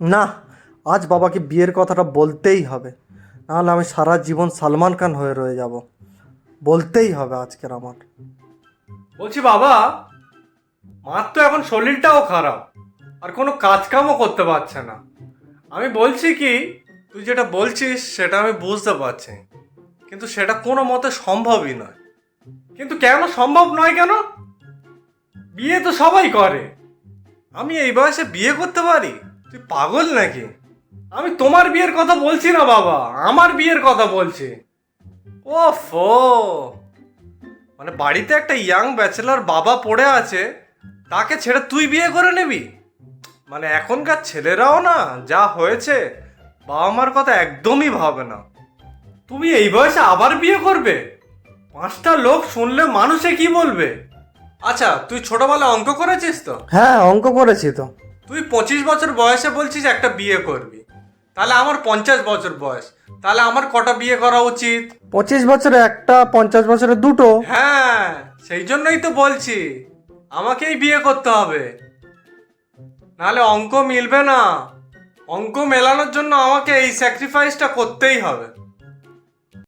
না, আজ বাবাকে বিয়ের কথাটা বলতেই হবে। নাহলে আমি সারা জীবন সালমান খান হয়ে রয়ে যাব। বলতেই হবে আজকের আমার। বলছি বাবা, মার তো এখন শরীরটাও খারাপ, আর কোনো কাজকামও করতে পারছে না। আমি বলছি কি, তুই যেটা বলছিস সেটা আমি বুঝতে পারছি, কিন্তু সেটা কোনো মতে সম্ভবই নয়। কিন্তু কেন সম্ভব নয় কেন? বিয়ে তো সবাই করে। আমি এই বয়সে বিয়ে করতে পারি? তুই পাগল নাকি? আমি তোমার বিয়ের কথা বলছি না বাবা, আমার বিয়ের কথা বলছি। ও ফো মানে বাড়িতে একটা ইয়াং ব্যাচেলার বাবা পড়ে আছে, তাকে ছেড়ে তুই বিয়ে করে নিবি? মানে এখনকার ছেলেরাও না, যা হয়েছে, বাবা মার কথা একদমই ভাবে না। তুমি এই বয়সে আবার বিয়ে করবে? পাঁচটা লোক শুনলে মানুষে কি বলবে? আচ্ছা তুই ছোটবেলায় অঙ্ক করেছিস তো? হ্যাঁ অঙ্ক করেছি তো। তুই পঁচিশ বছর বয়সে বলছিস একটা বিয়ে করবি। তাহলে আমার পঞ্চাশ বছর বয়স। তাহলে আমার কটা বিয়ে করা উচিত? পঁচিশ বছরে একটা পঞ্চাশ বছরে দুটো? হ্যাঁ সেই জন্যই তো বলছি। আমাকেই বিয়ে করতে হবে। নাহলে অঙ্ক মিলবে না। অঙ্ক মেলানোর জন্য আমাকে এই স্যাক্রিফাইসটা করতেই হবে।